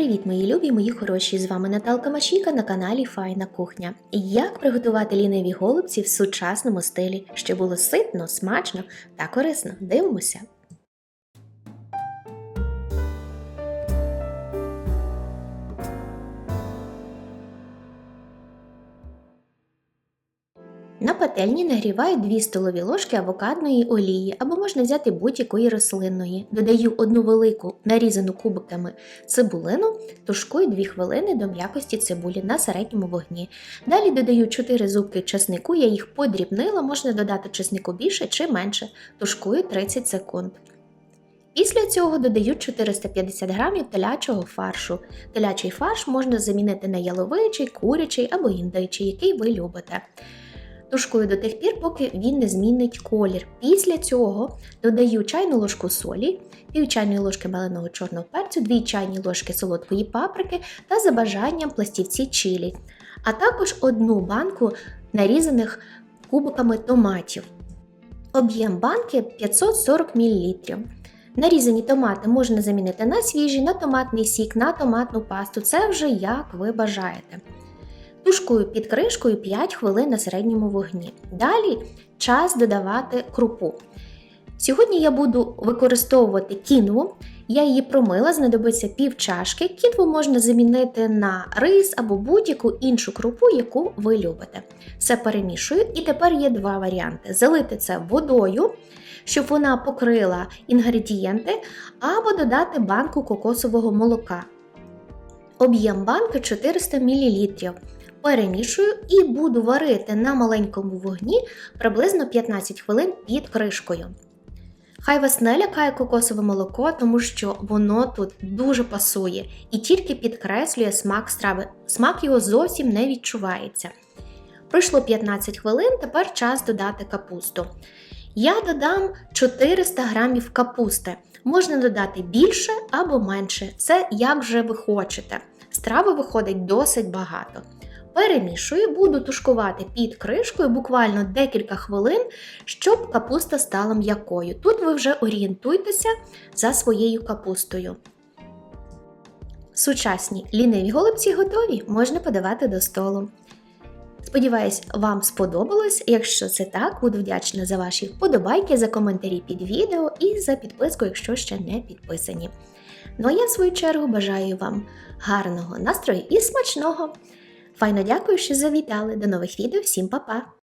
привіт, мої любі, мої хороші! З вами Наталка Машіка на каналі Файна Кухня. Як приготувати ліниві голубці в сучасному стилі, щоб було ситно, смачно та корисно. Дивимося. На пательні нагріваю 2 столові ложки авокадної олії або можна взяти будь-якої рослинної. Додаю одну велику нарізану кубиками цибулину, тушкую 2 хвилини до м'якості цибулі на середньому вогні. Далі додаю 4 зубки чеснику, я їх подрібнила, можна додати чеснику більше чи менше, тушкую 30 секунд. Після цього додаю 450 г телячого фаршу. Телячий фарш можна замінити на яловичий, курячий або індичий, який ви любите. Тушкую до тих пір, поки він не змінить колір. Після цього додаю чайну ложку солі, пів чайної ложки меленого чорного перцю, 2 чайні ложки солодкої паприки та за бажанням пластівці чилі, а також одну банку нарізаних кубиками томатів. Об'єм банки 540 мл. Нарізані томати можна замінити на свіжі, на томатний сік, на томатну пасту. Це вже як ви бажаєте. Тушкую під кришкою 5 хвилин на середньому вогні. Далі час додавати крупу. Сьогодні я буду використовувати кінву. Я її промила, знадобиться пів чашки. Кінву можна замінити на рис або будь-яку іншу крупу, яку ви любите. Все перемішую, і тепер є два варіанти: залити це водою, щоб вона покрила інгредієнти, або додати банку кокосового молока. Об'єм банки 400 мл. Перемішую і буду варити на маленькому вогні приблизно 15 хвилин під кришкою. Хай вас не лякає кокосове молоко, тому що воно тут дуже пасує і тільки підкреслює смак страви. Смак його зовсім не відчувається. Пройшло 15 хвилин, тепер час додати капусту. Я додам 400 г капусти. Можна додати більше або менше, це як вже ви хочете. Страви виходить досить багато. Перемішую, буду тушкувати під кришкою буквально декілька хвилин, щоб капуста стала м'якою. Тут ви вже орієнтуйтеся за своєю капустою. Сучасні ліниві голубці готові, можна подавати до столу. Сподіваюсь, вам сподобалось. Якщо це так, буду вдячна за ваші вподобайки, за коментарі під відео і за підписку, якщо ще не підписані. Ну а я, в свою чергу, бажаю вам гарного настрою і смачного! Файно дякую, що завітали. До нових відео. Всім па-па!